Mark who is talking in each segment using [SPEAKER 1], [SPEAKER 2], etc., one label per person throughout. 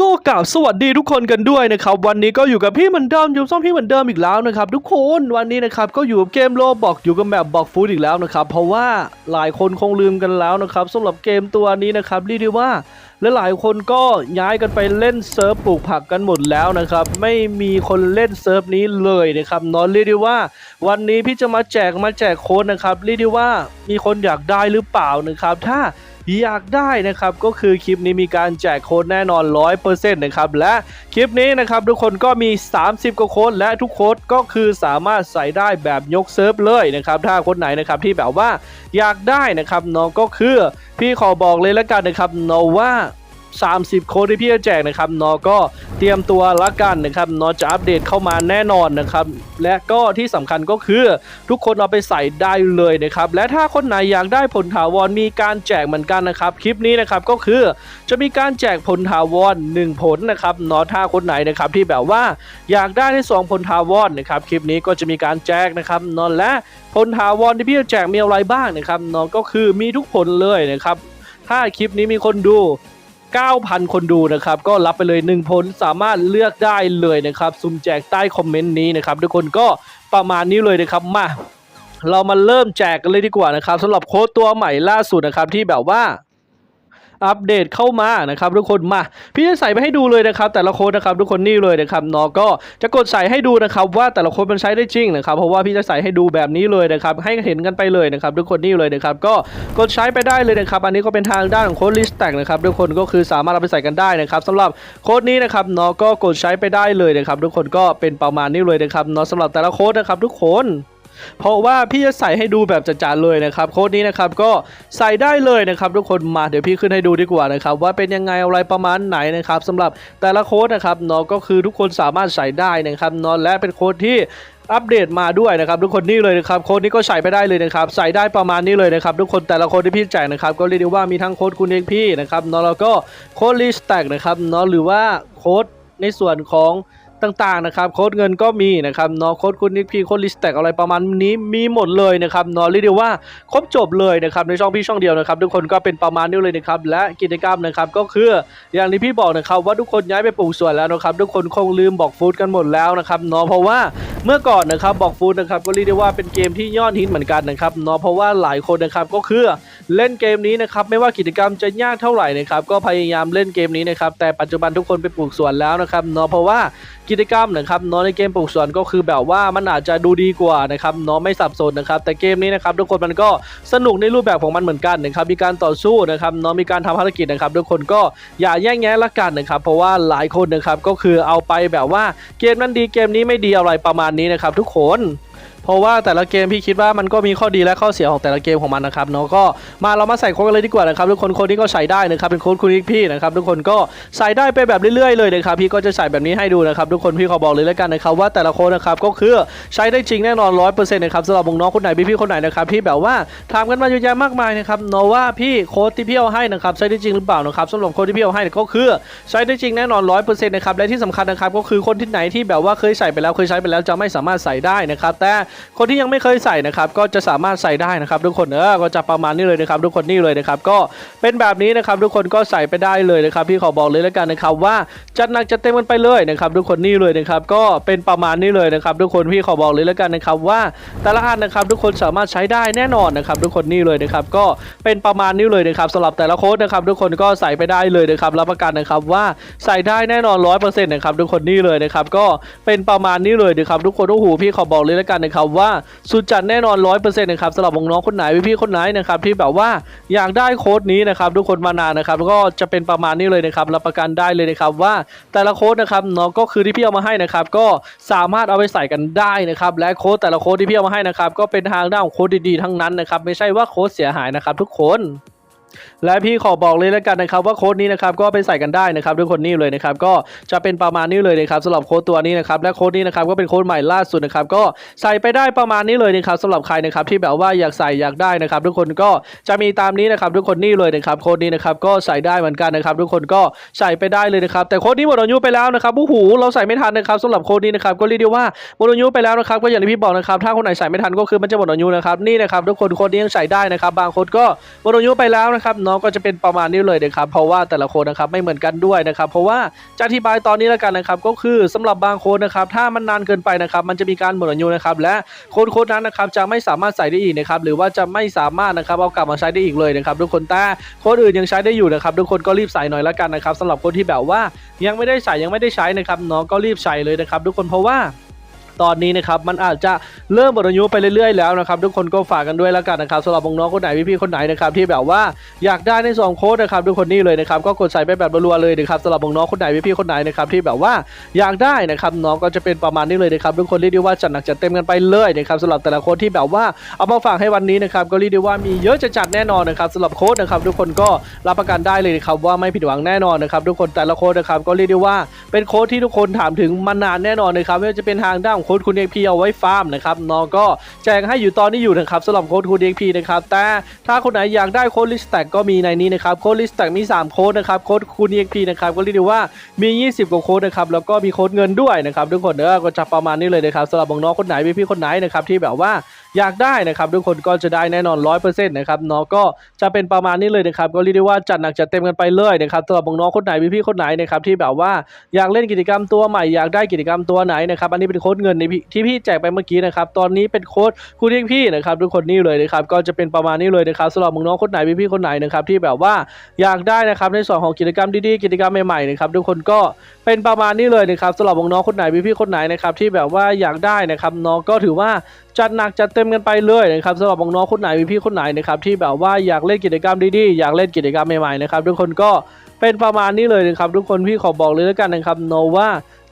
[SPEAKER 1] ก็กล่าวสวัสดีทุกคนกันด้วยนะครับวันนี้ก็อยู่กับพี่เหมือนเดิมอยู่ซ่อมพี่เหมือนเดิมอีกแล้วนะครับทุกคนวันนี้นะครับก็อยู่กับเกมโลบอกอยู่กับแบบบอกฟูดอีกแล้วนะครับเพราะว่าหลายคนคงลืมกันแล้วนะครับสำหรับเกมตัวนี้นะครับเรียกได้ว่าและหลายคนก็ย้ายกันไปเล่นเซิร์ฟปลูกผักกันหมดแล้วนะครับไม่มีคนเล่นเซิร์ฟนี้เลยนะครับนอนเรียกได้ว่า วันนี้พี่จะมาแจกมาแจกโค้ดนะครับเรียกได้ว่ามีคนอยากได้หรือเปล่านะครับถ้า อยากได้นะครับก็คือคลิปนี้มีการแจกโค้ดแน่นอน 100%นะครับและคลิปนี้นะครับทุกคนก็มี 30กว่าโค้ดและทุกโค้ดก็คือสามารถใส่ได้แบบยกเซิร์ฟเลยนะครับถ้าคนไหนนะครับที่แบบว่าอยากได้นะครับน้องก็คือพี่ขอบอกเลยแล้วกันนะครับน้องว่า 30 โค้ดที่พี่จะแจกนะครับเนาะก็เตรียมตัวละกันนะครับเนาะจะอัปเดตเข้ามาแน่นอนนะครับและก็ที่สำคัญก็คือทุกคนเอาไปใส่ได้เลยนะครับและถ้าคนไหนอยากได้ผลถาวรมีการแจกเหมือนกันนะครับคลิปนี้นะครับก็คือจะมีการแจกผลถาวร1ผลนะครับเนาะถ้าคนไหนนะครับที่แบบว่าอยากได้ที่สองผลถาวรนะครับคลิปนี้ก็จะมีการแจกนะครับนาะและผลถาวรที่พี่จะแจกมีอะไรบ้างนะครับนาะก็คือมีทุกผลเลยนะครับถ้าคลิปนี้มีคนดู 9,000 คนดูนะครับ ก็รับไปเลย 1 ผลสามารถเลือกได้เลยนะครับซุ่มแจกใต้คอมเมนต์นี้นะครับทุกคนก็ประมาณนี้เลยนะครับมาเรามาเริ่มแจกกันเลยดีกว่านะครับสำหรับโค้ดตัวใหม่ล่าสุดนะครับที่แบบว่า อัปเดตเข้ามานะครับทุกคนมา พี่จะใส่ไปให้ดูเลยนะครับ แต่ละโค้ดนะครับทุกคนนี่เลยนะครับเนาะก็จะกดใส่ให้ดูนะครับว่าแต่ละโค้ดมันใช้ได้จริงนะครับเพราะว่าพี่จะใส่ให้ดูแบบนี้เลยนะครับให้เห็นกันไปเลยนะครับทุกคนนี่เลยนะครับก็กดใช้ไปได้เลยนะครับอันนี้ก็เป็นทางด้านของโค้ดลิสต์แตกนะครับทุกคนก็คือสามารถเอาไปใส่กันได้นะครับสำหรับโค้ดนี้นะครับเนาะก็กดใช้ไปได้เลยนะครับทุกคนก็เป็นประมาณนี้เลยนะครับเนาะสำหรับแต่ละโค้ดนะครับทุกคน เพราะว่าพี่จะใส่ให้ดูแบบจัดๆเลยนะครับโค้ดนี้นะครับก็ใส่ได้เลยนะครับทุกคนมาเดี๋ยวพี่ขึ้นให้ดูดีกว่านะครับว่าเป็นยังไงอะไรประมาณไหนนะครับสำหรับแต่ละโค้ดนะครับเนาะก็คือทุกคนสามารถใส่ได้นะครับเนาะและเป็นโค้ดที่อัปเดตมาด้วยนะครับทุกคนนี่เลยนะครับโค้ดนี้ก็ใส่ไปได้เลยนะครับใส่ได้ประมาณนี้เลยนะครับทุกคนแต่ละโค้ดที่พี่แจกนะครับก็เรียกได้ว่ามีทั้งโค้ดคุณเองพี่นะครับเนาะแล้วก็โค้ดลิสแต็กนะครับเนาะหรือว่าโค้ดในส่วนของ ต่างๆนะครับโค้ดเงินก็มีนะครับเนาะโค้ดคุณนิกพีโค้ดลิสแต็กอะไรประมาณนี้มีหมดเลยนะครับเนาะเรียกได้ว่าครบจบเลยนะครับในช่องพี่ช่องเดียวนะครับทุกคนก็เป็นประมาณนี้เลยนะครับและกิจกรรมนะครับก็คืออย่างที่พี่บอกนะครับว่าทุกคนย้ายไปปลูกสวนแล้วนะครับทุกคนคงลืมบอกฟูดกันหมดแล้วนะครับเนาะเพราะว่าเมื่อก่อนนะครับบอกฟูดนะครับก็เรียกได้ว่าเป็นเกมที่ยอดฮิตเหมือนกันนะครับเนาะเพราะว่าหลายคนนะครับก็คือ เล่นเกมนี้นะครับไม่ว่ากิจกรรมจะยากเท่าไหร่นะครับก็พยายามเล่นเกมนี้นะครับแต่ปัจจุบันทุกคนไปปลูกสวนแล้วนะครับเนาะเพราะว่ากิจกรรมนะครับเนาะในเกมปลูกสวนก็คือแบบว่ามันอาจจะดูดีกว่านะครับเนาะไม่สับสนนะครับแต่เกมนี้นะครับทุกคนมันก็สนุกในรูปแบบของมันเหมือนกันนะครับมีการต่อสู้นะครับเนาะมีการทำภารกิจนะครับทุกคนก็อย่าแย่งแย่ละกันนะครับเพราะว่าหลายคนนะครับก็คือเอาไปแบบว่าเกมนั้นดีเกมนี้ไม่ดีอะไรประมาณนี้นะครับทุกคน เพราะว่าแต่ละเกมพี่คิดว่ามันก็มีข้อดีและข้อเสียของแต่ละเกมของมันนะครับเนาะก็มาเรามาใส่โค้ดกันเลยดีกว่านะครับทุกคนโค้ดนี้ก็ใส่ได้นะครับเป็นโค้ดคุณพี่นะครับทุกคนก็ใส่ได้ไปแบบเรื่อยๆเลยนะครับพี่ก็จะใส่แบบนี้ให้ดูนะครับทุกคนพี่ขอบอกเลยแล้วกันนะครับว่าแต่ละโค้ดนะครับก็คือใช้ได้จริงแน่นอนร้อยเปอร์เซ็นต์นะครับสำหรับน้องคนไหนพี่ๆคนไหนนะครับที่แบบว่าถามกันมาเยอะแยะมากมายนะครับเนาะว่าพี่โค้ดที่พี่เอาให้นะครับใช้ได้จริงหรือเปล่านะครับสำหรับโค้ดที่พี่เอาให้ก็คือใช้ได้จริงแน่นอนร้อยเปอร์เซ็นต์นะครับและที่สำคัญนะครับก็คือคนที่ไหนที่แบบว่าเคยใส่ไปแล้วเคยใช้ไปแล้วจะไม่สามารถใส่ได้นะครับแต่คนที่ยังไม่เคยใส่นะครับก็จะสามารถใส่ได้นะครับ ทุกคนเออก็จะประมาณนี้เลยนะครับ ทุกคนนี่เลยนะครับก็เป็นแบบนี้นะครับ ทุกคนก็ใส่ไปได้เลยนะครับพี่ขอบอกเลยแล้วกันนะครับว่าจัดหนักจัดเต็มกันไปเลยนะครับ ทุกคนนี่เลยนะครับ ก็เป็นประมาณนี้เลยนะครับ ทุกคนพี่ขอบอกเลยแล้วกันนะครับว่าแต่ละอันนะครับ ทุกคนสามารถใช้ได้แน่นอนนะครับ ทุกคนนี่เลยนะครับก็เป็นประมาณนี้เลยนะครับสำหรับแต่ละโค้ดนะครับ ทุกคนก็ใส่ไปได้เลยนะครับรับประกันนะครับว่าใส่ได้แน่นอนร้อยเปอร์เซ็นต์นะครับทุกคนนี่เลยนะครับก็เป็นประมาณนี้เลยนะครับทุกคนโอ้โหพี่ขอบอกเลยแล้วกันนะครับว่าสุดจัดแน่นอนร้อยเปอร์เซ็นต์นะครับสำหรับน้องคนไหนพี่ๆคนไหนนะครับที่แบบว่าอยากได้โค้ดนี้นะครับทุกคนมานานนะครับก็จะเป็นประมาณนี้เลยนะครับรับประกันได้เลยนะครับว่าแต่ละโค้ดนะครับเนาะก็คือที่พี่เอามาให้นะครับก็สามารถเอาไปใส่กันได้นะครับและโค้ดแต่ละโค้ดที่พี่เอามาให้นะครับก็เป็นทางด้านของโค้ดดีๆทั้งนั้นนะครับไม่ใช่ว่าโค้ดเสียหายนะครับทุกคน และพี่ขอบอกเลยแล้วกันนะครับว่าโค้ดนี้นะครับก็ไปใส่กันได้นะครับทุกคนนี่เลยนะครับก็จะเป็นประมาณนี้เลยนะครับสำหรับโค้ดตัวนี้นะครับและโค้ดนี้นะครับก็เป็นโค้ดใหม่ล่าสุดนะครับก็ใส่ไปได้ประมาณนี้เลยนะครับสำหรับใครนะครับที่แบบว่าอยากใส่อยากได้นะครับ ทุกคนก็จะมีตามนี้นะครับทุกคนนี่เลยนะครับโค้ดนี้นะครับก็ใส่ได้เหมือนกันนะครับ ทุกคนก็ใส่ไปได้เลยนะครับแต่โค้ดนี้หมดอายุไปแล้วนะครับโอ้โหเราใส่ไม่ทันนะครับสำหรับโค้ดนี้นะครับก็เรียกได้ว่าหมดอายุไปแล้วนะครับก็อย่างที่พี่บอกนะครับถ้าคนไหนใส่ไม่ทันก็คือมันจะหมดอายุนะครับนี่นะครับทุกคนโค้ดนี้ยังใส่ได้นะครับบางค้ดก็หมดอายุไปแล้วนะครับนะครับเนาะก็จะเป็นประมาณนี้เลยนะครับเพราะว่าแต่ละคนนะครับไม่เหมือนกันด้วยนะครับเพราะว่าจะอธิบายตอนนี้แล้วกันนะครับก็คือสำหรับบางคนนะครับถ้ามันนานเกินไปนะครับมันจะมีการหมดอายุนะครับและโค้ดโค้ดนั้นนะครับจะไม่สามารถใส่ได้อีกนะครับหรือว่าจะไม่สามารถนะครับเอากลับมาใช้ได้อีกเลยนะครับทุกคนแต่โค้ดอื่นยังใช้ได้อยู่นะครับทุกคนก็รีบใส่หน่อยแล้วกันนะครับสำหรับคนที่แบบว่ายังไม่ได้ใส่ยังไม่ได้ใช้นะครับเนาะก็รีบใส่เลยนะครับทุกคนเพราะว่า ตอนนี้นะครับมันอาจจะเริ่มหมดอายุไปเรื่อยๆแล้วนะครับทุกคนก็ฝากกันด้วยแล้วกันนะครับสำหรับน้องๆคนไหนพี่ๆคนไหนนะครับที่แบบว่าอยากได้ในสองโค้ดนะครับทุกคนนี่เลยนะครับก็กดใส่ไปแบบรัวๆเลยนะครับสำหรับน้องๆคนไหนพี่ๆคนไหนนะครับที่แบบว่าอยากได้นะครับน้องก็จะเป็นประมาณนี้เลยนะครับทุกคนเรียกได้ว่าจัดหนักจัดเต็มกันไปเลยนะครับสำหรับแต่ละโค้ดที่แบบว่าเอามาฝากให้วันนี้นะครับก็เรียกได้ว่ามีเยอะจะจัดแน่นอนนะครับสำหรับโค้ดนะครับทุกคนก็รับประกันได้เลยนะครับว่าไม่ผิดหวังแน่นอนนะครับทุกคนแต่ละโค้ดนะครับก็เรียกได้ว่าเป็นโค้ดที่ทุกคนถามถึงมานานแน่นอนนะครับไม่ว่าจะเป็นทางด้านโค้ดคุณเอกพีเอาไว้ฟาร์มนะครับน้องก็แจกให้อยู่ตอนนี้อยู่นะครับสำหรับโค้ดคุณเอกพีนะครับแต่ถ้าคนไหนอยากได้โค้ดลิสแต็กก็มีในนี้นะครับโค้ดลิสแต็กมี 3 โค้ดนะครับโค้ดคุณเอกพีนะครับก็เรียกได้ว่ามี 20 กว่าโค้ดนะครับแล้วก็มีโค้ดเงินด้วยนะครับทุกคนเด้อก็จะประมาณนี้เลยนะครับสำหรับน้องคนไหนพี่ๆคนไหนนะครับที่แบบว่า อยากได้นะครับทุกคนก็จะได้แน่นอน 100%นะครับเนาะก็จะเป็นประมาณนี้เลยนะครับก็เรียกได้ว่าจัดหนักจัดเต็มกันไปเลยนะครับสำหรับน้องคนไหนพี่ๆคนไหนนะครับที่แบบว่าอยากเล่นกิจกรรมตัวใหม่อยากได้กิจกรรมตัวไหนนะครับอันนี้เป็นโค้ดเงินในที่พี่แจกไปเมื่อกี้นะครับตอนนี้เป็นโค้ดคุณเรียกพี่นะครับทุกคนนี่เลยนะครับก็จะเป็นประมาณนี้เลยนะครับสำหรับน้องคนไหนพี่ๆคนไหนนะครับที่แบบว่าอยากได้นะครับในส่วนของกิจกรรมดีๆกิจกรรมใหม่ๆนะครับทุกคนก็เป็นประมาณนี้เลยนะครับสำหรับน้องคนไหนพี่ๆคนไหนนะครับที่แบบว่าอยากได้นะครับน้องก็ถือว่าจัดหนักจัดเต็มกันไปเลยนะครับสำหรับน้องๆคนไหนพี่คนไหนนะครับที่แบบว่าอยากเล่นกิจกรรมดีๆอยากเล่นกิจกรรมใหม่ๆนะครับทุกคนก็เป็นประมาณนี้เลยนะครับทุกคนพี่ขอบอกเลยแล้วกันนะครับโนว่า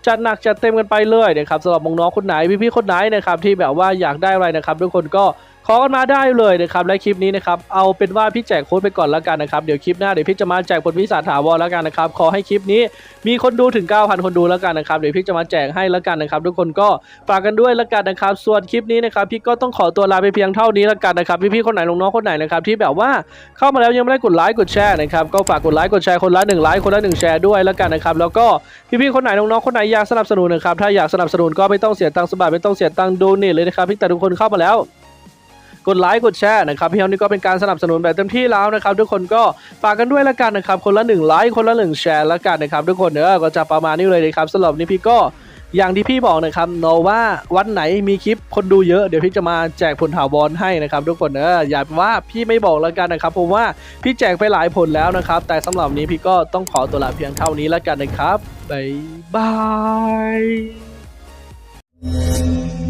[SPEAKER 1] จัดหนักจัดเต็มกันไปเลยนะครับสำหรับน้องๆคนไหนพี่ๆคนไหนนะครับที่แบบว่าอยากได้อะไรนะครับทุกคนก็ ขอกันมาได้เลยนะครับและคลิปนี้นะครับเอาเป็นว่าพี่แจกโค้ดไปก่อนแล้วกันนะครับเดี๋ยวคลิปหน้าเดี๋ยวพี่จะมาแจกผลวิสาถาวรแล้วกันนะครับขอให้คลิปนี้มีคนดูถึง 9,000 คนดูแล้วกันนะครับเดี๋ยวพี่จะมาแจกให้แล้วกันนะครับ ทุกคนก็ฝากกันด้วยแล้วกันนะครับส่วนคลิปนี้นะครับพี่ก็ต้องขอตัวลาไปเพียงเท่านี้แล้วกันนะครับพี่ๆคนไหนน้องๆคนไหนนะครับที่แบบว่าเข้ามาแล้วยังไม่ได้กดไลค์กดแชร์นะครับก็ฝากกดไลค์กดแชร์คนละ1ไลค์คนละ1แชร์ด้วยแล้วกันนะครับแล้วก็พี่ๆคนไหนน้องๆคนไหนอยากสนับสนุนนะครับถ้าอยากสนับสนุนก็ไม่ต้องเสียตังค์สบายไม่ต้องเสียตังค์โดเนทเลยนะครับพี่แต่ทุกคนเข้ามาแล้ว กดไลค์กดแชร์นะครับพี่เฮานี่ก็เป็นการสนับสนุนแบบเต็มที่แล้วนะครับทุกคนก็ฝากกันด้วยละกันนะครับคนละ1ไลค์คนละ1แชร์ละกันนะครับทุกคนเนอะก็จะประมาณนี้เลยนะครับสำหรับนี้พี่ก็อย่างที่พี่บอกนะครับโนว่าวันไหนมีคลิปคนดูเยอะเดี๋ยวพี่จะมาแจกผลถาวรให้นะครับทุกคนเนอะอย่าว่าพี่ไม่บอกละกันนะครับเพราะว่าพี่แจกไปหลายผลแล้วนะครับ แต่สำหรับนี้พี่ก็ต้องขอตัวลาเพียงเท่านี้ละกันนะครับบ๊ายบาย